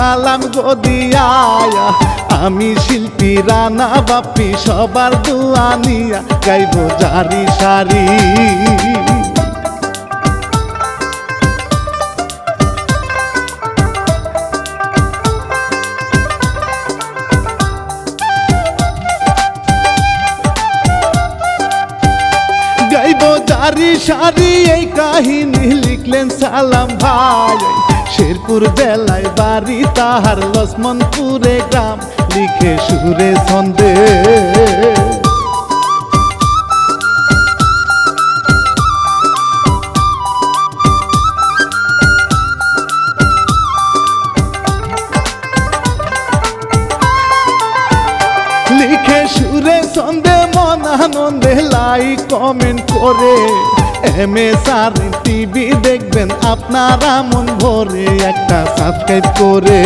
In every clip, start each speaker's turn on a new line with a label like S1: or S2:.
S1: সালাম গদিয়ায়া আমি শিল্পী রানা বাপি সবার দোয়া নিয়া গাইব জারি সারি। গাইব জারি সারি, এই কাহিনী লিখলেন সালাম ভাই। শেরপুর জেলায় বাড়ি তাহার লক্ষ্মণপুরে গ্রাম। লিখে সুরে ছন্দে। লিখে সুরে সন্দে মন আনন্দে লাইক কমেন্ট করে। এম এস আর টিভি দেখবেন, আপনারা মন ভরে একটা সাবস্ক্রাইব করে।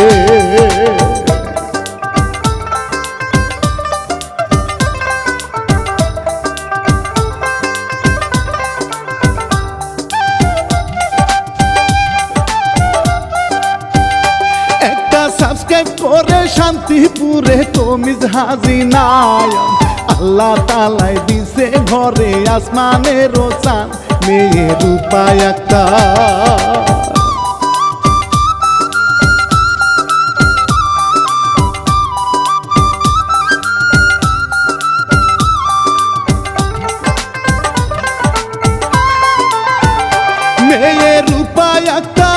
S1: সাবস্ক্রাইব করে শান্তিপুরে তমিজ হাজি নায়ম আল্লাহ তালাই দিছে ঘরে আসমানের চান উপায়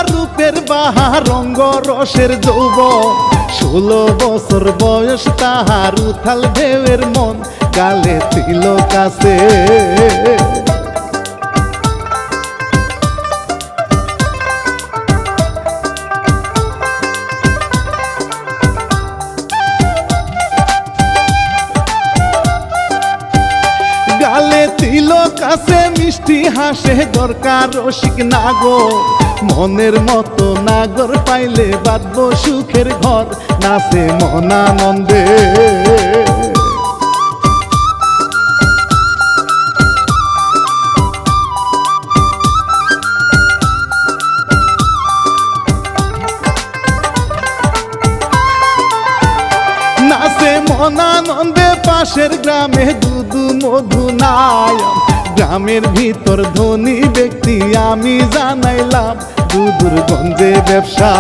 S1: রূপের বাহার রঙ্গ রসের যৌব ষোলো বছর বয়স তাহার উথাল ঢেউয়ের মন গালে ছিল কাছে তিল কাছে মিষ্টি হাসে দরকার রসিক নাগর। মনের মতো নাগর পাইলে বাঁধব সুখের ঘর, নাচে মনানন্দে। নাচে মনানন্দে পাশের গ্রামে দুদু মধু নায়ম গ্রামের ভিতর ধনী ব্যক্তি আমি জানাইলাম দুদুর ব্যবসা।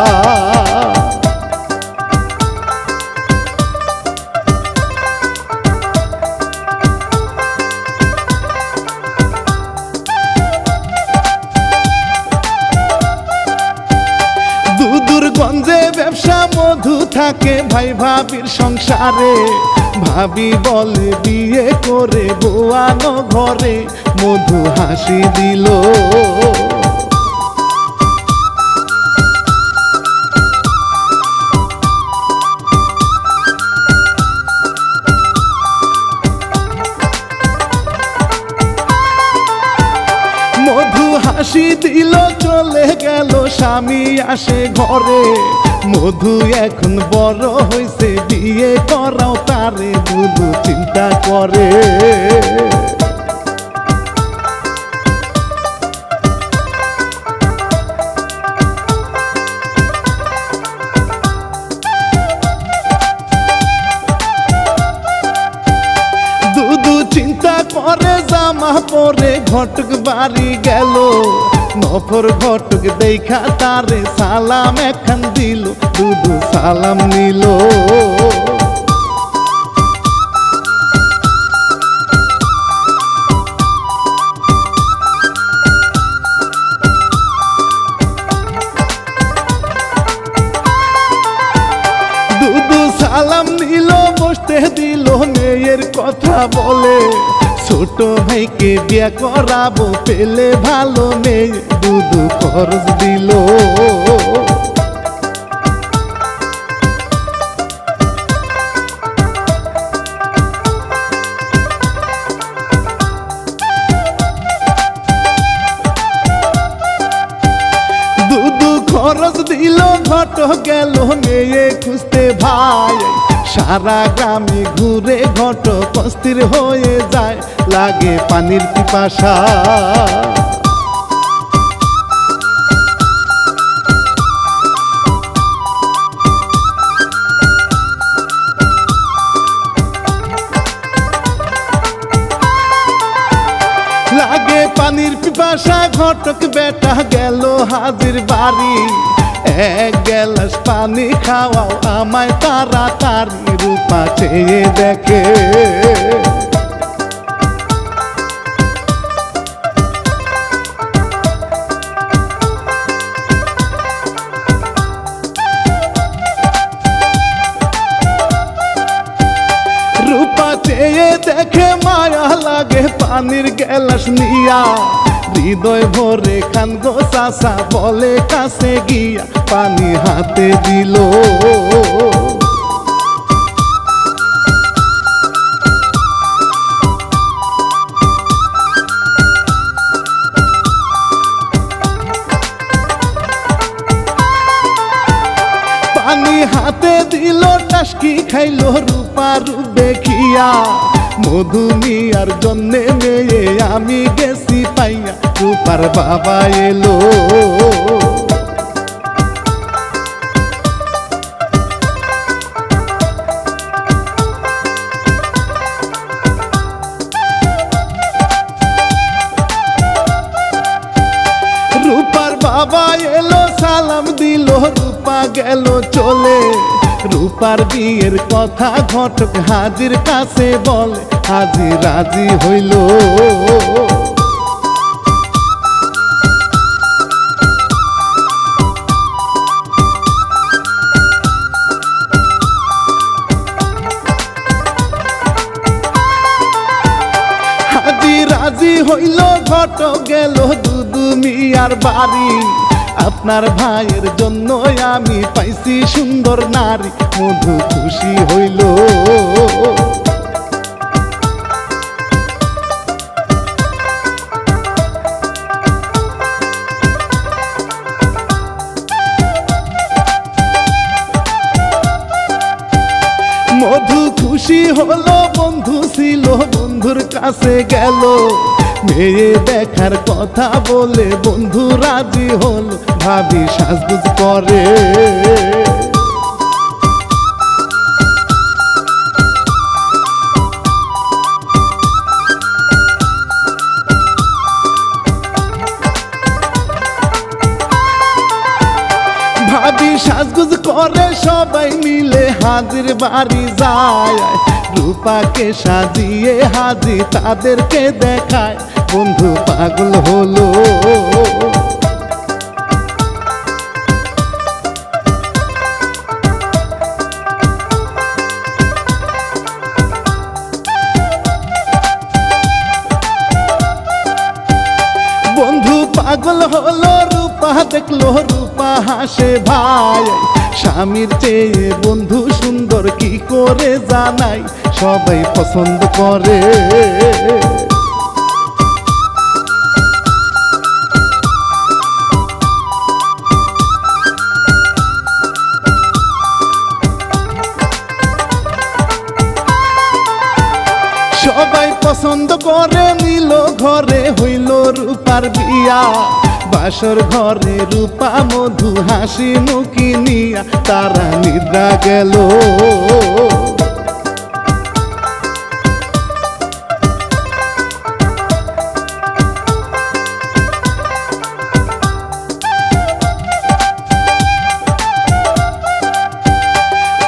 S1: ব্যবসা, মধু থাকে ভাই ভাবির সংসারে। ভাবি বলে বিয়ে করে বোয়ানো ঘরে, মধু হাসি দিল। হাসি দিল, চলে গেল স্বামী আসে ঘরে। মধু এখন বড় হয়েছে বিয়ে করাও তারে দুধু চিন্তা করে। চিন্তা করে জামা পরে ঘটক বাড়ি গেল। নফর ঘটক দেখা তারে সালাম এখন দিল। দুদু সালাম নিল। সালাম নিল, বসতে দিল মেয়ের কথা বলে। ছোট ভাইকে বিয়ে করাবো, পেলে ভালো মেয়ে দুদু খরচ দিল। কত গেল মেয়ে খুঁজতে ভাই। সারা গ্রামে ঘুরে ঘট কস্তির হয়ে যায়, লাগে পানির পিপাসা। লাগে পানির পিপাসা, ঘটক বেটা গেল হাজির বাড়ি। এক গ্যালাস পানি খাওয়াও আমায় তাড়াতাড়ি রূপা চেয়ে দেখে। রূপা চেয়ে দেখে মায়া লাগে পানির গ্যালাস নিয়া। হৃদয় ভরে খান গো চাষা বলে কাছে গিয়া পানি হাতে দিল। বাবা এলো। রূপার বাবা এলো, সালাম দিল, রূপা গেল চলে। রূপার বিয়ের কথা ঘটক হাজির কাছে বলে হাজির রাজি হইল। মিয়ার বাড়ি। আপনার ভাইয়ের জন্য আমি পাইছি সুন্দর নারী। মধু খুশি হইল। মধু খুশি হলো, বন্ধু ছিল, বন্ধুর কাছে গেল। মেয়ে দেখার কথা বলে বন্ধু রাজি হল ভাবি সাজগুজ করে। সাজগুজ করে সবাই মিলে হাজির বাড়ি যায়। রূপাকে সাজিয়ে হাজি তাদেরকে দেখায়। বন্ধু পাগল হলো। রূপা রূপা হাসে ভাই। স্বামীর চেয়ে বন্ধু সুন্দর কি করে জানাই? সবাই পছন্দ করে। সবাই পছন্দ করে, নিল ঘরে হইল রূপার বিয়া। বাসর ঘরে রূপা মধু হাসি মুখি নিয়া তারা নিদ্রা গেল।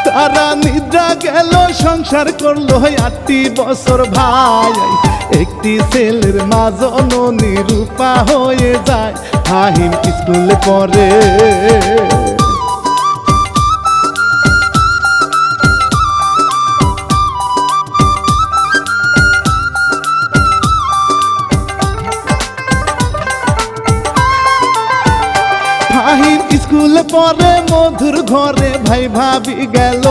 S1: তারা নিদ্রা গেল, সংসার করল আটটি বছর ভাই। একটি ছেলের মা জননী রূপা হয়ে যায় ফাহিম স্কুলে পড়ে ফাহিম স্কুলে পড়ে, মধুর ঘরে ভাই ভাবি গেল।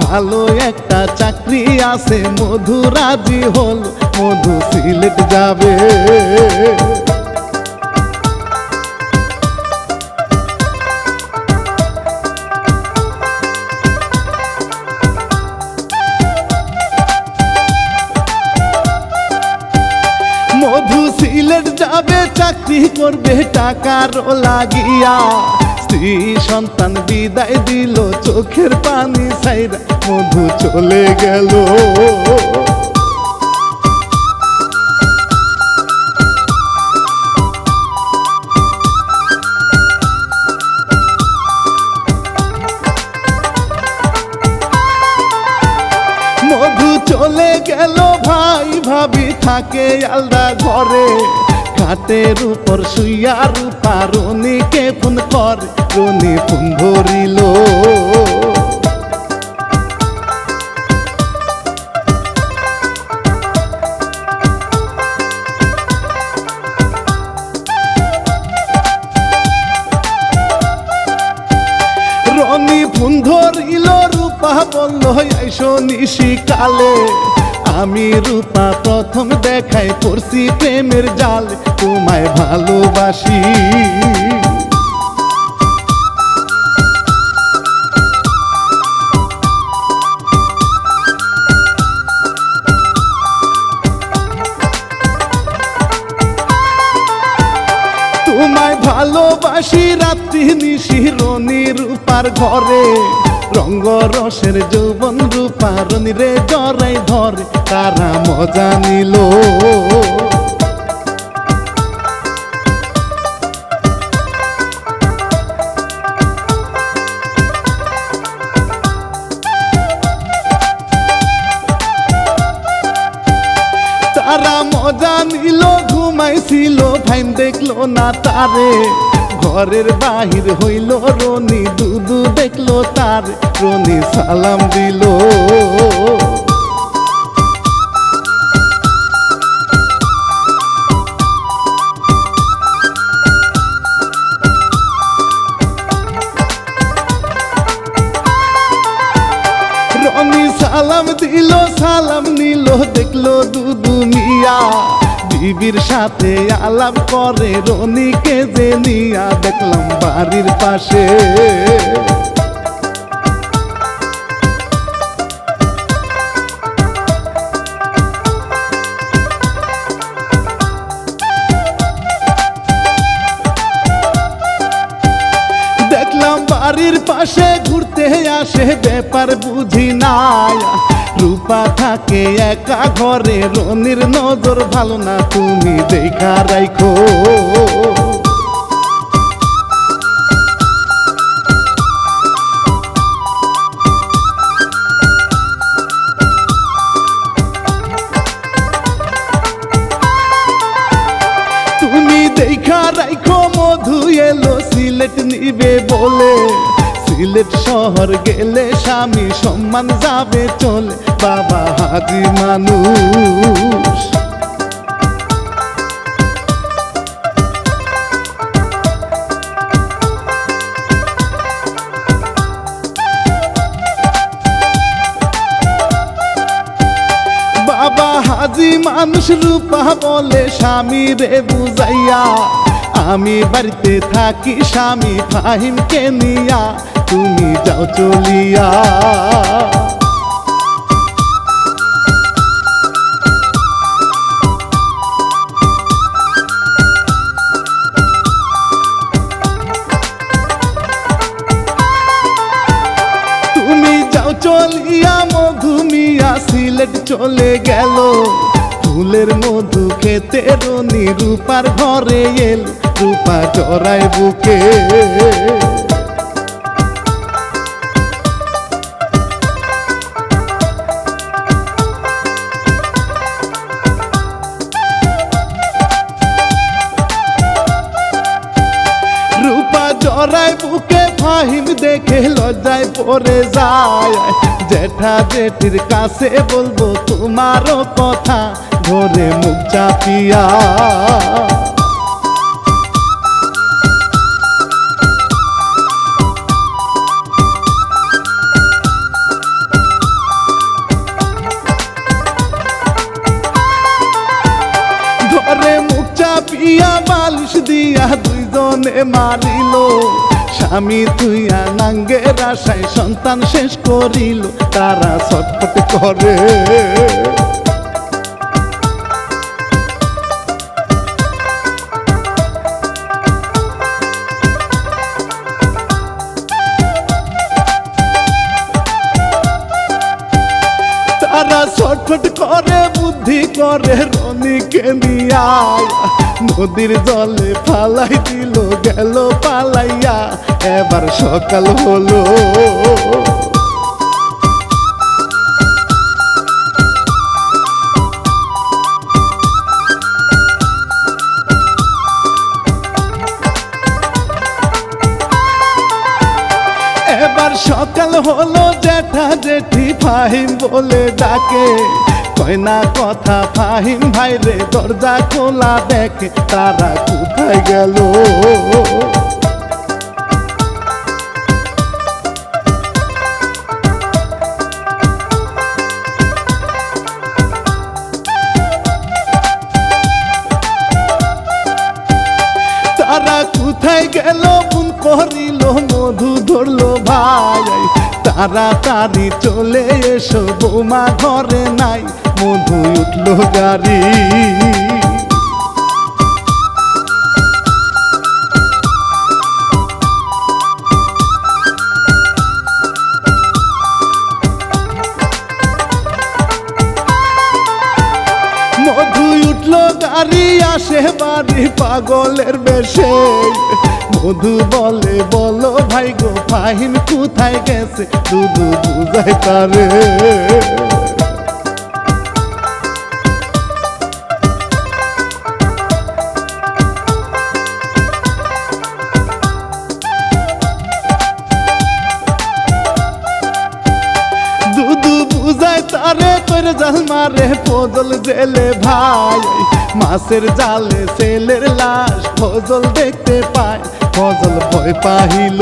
S1: ভালো একটা চাকরি আছে, মধু রাজি হল, মধু সিলেট যাবে। কি করবে টাকার লাগিয়া। স্ত্রী সন্তান বিদায় দিল, চোখের পানি সাইরা মধু চলে গেল। মধু চলে গেল, ভাই ভাবি থাকে আলদা ঘরে। ঘাটের উপর শুইয়া রূপা রনিকে ফোন কর। রনি ফোন ধরিল। রনি ফোন ধরিল, রূপা বলল আইসো নিশি কালে আমি রূপা, প্রথম দেখাই পড়ছি প্রেমের জাল। তোমায় ভালোবাসি। তোমায় ভালোবাসি রাত্রি নিশি রনি রূপার ঘরে। রঙ্গ রসের যৌবন রূপা রনি রে জরাই ধরে, তারা মজা নিল। তারা মজা নিল, ঘুমাইছিল ফাইন দেখল না তারে। ঘরের বাহির হইল রনি দুদু দেখল তার। রনি সালাম দিল। বিবির সাথে আলাপ করে, রনিকে যে নিয়া দেখলাম বাড়ির পাশে। বাড়ির পাশে ঘুরতে আসে, ব্যাপার বুঝি নাই। রূপা থাকে একা ঘরে রনির নজর ভালো না তুমি দেখা রাখো সিলেট শহর গেলে স্বামী সম্মান যাবে চলে। বাবা হাজি মানুষ। বাবা হাজি মানুষ রূপা বলে, স্বামী রে বুঝাইয়া, আমি বাড়িতে থাকি, স্বামী ফাহিমকে নিয়া। তুমি যাও চলিয়া। তুমি যাও চলিয়া মধুমিয়া সিলেট চলে গেল। ফুলের মধু খেতে রনি রূপার ঘরে এল, রূপা জড়ায় বুকে। জেঠা জেঠির কাছে বলব তোমারও কথা ধরে মুখ চাপিয়া। ধরে মুখ চাপিয়া বালিশ দিয়া দুইজনে মারিল স্বামী তুইয়া নাঙ্গের আশায় সন্তান শেষ করিল, তারা ছটফট করে। তারা ছটফট করে, বুদ্ধি করে, রনিকে নিয়া নদীর জলে ফালাই দিল, গেল পালাইয়া। এবার সকাল হলো। এবার সকাল হলো জেঠা জেঠি ফাহিম বলে ডাকে। কয় না কথা ফাহিম ভাই রে, দরজা খোলা দেখে তারা কোথায় গেল? তারা কোথায় গেল? মন করিল, মধু ধরলো ভাই। তারা তারি চলে এসো, বৌমা ঘরে নাই। মধু উঠল গাড়ি। উঠল গাড়ি পাগলের বেশে। মধু বলে, বলো ভাই গো, ফাহিম কোথায় গেছে? দুধু বুঝাই তারে। বুঝায় তারে জাল মারে, ফজল জেলে ভাই। মাছের জালে ছেলের লাশ ফজল দেখতে পায়, ফজল ভয় পাহিল।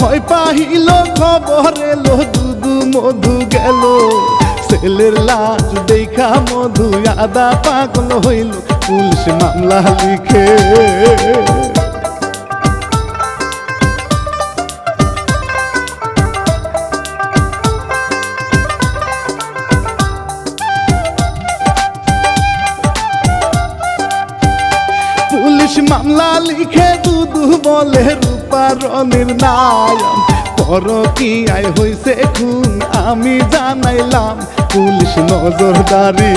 S1: ভয় পাহিল, খবর ছেলের লাশ দেখা মধু আদা পাগল হইল, পুলিশ মামলা লিখে। পুলিশ মামলা লিখে, দুদু বলে রূপার নির্ণায়ন পর কি আয় হইছে খুন আমি জানাইলাম, পুলিশ নজরদারি।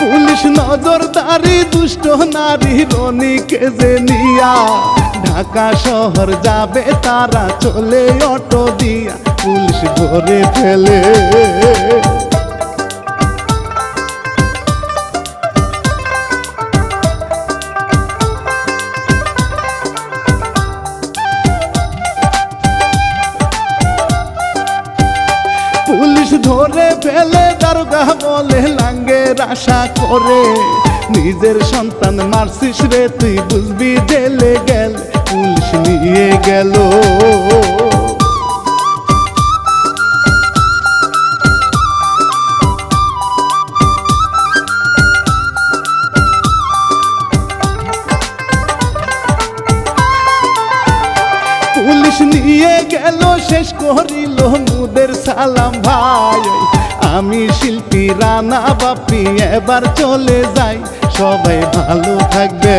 S1: পুলিশ নজরদারি, দুষ্ট নারী রনিকে যে নিয়া, ঢাকা শহর যাবে তারা চলে অটো দিয়া। পুলিশ ধরে ফেলে। পুলিশ ধরে ফেলে, দারোগা বলে লাঙ্গের আশা করে। নিজের সন্তান মারছিস রে, তুই বুঝবি জেলে গেল। পুলিশ নিয়ে গেল। বাপি এবার চলে যাই। সবাই ভালো থাকবে।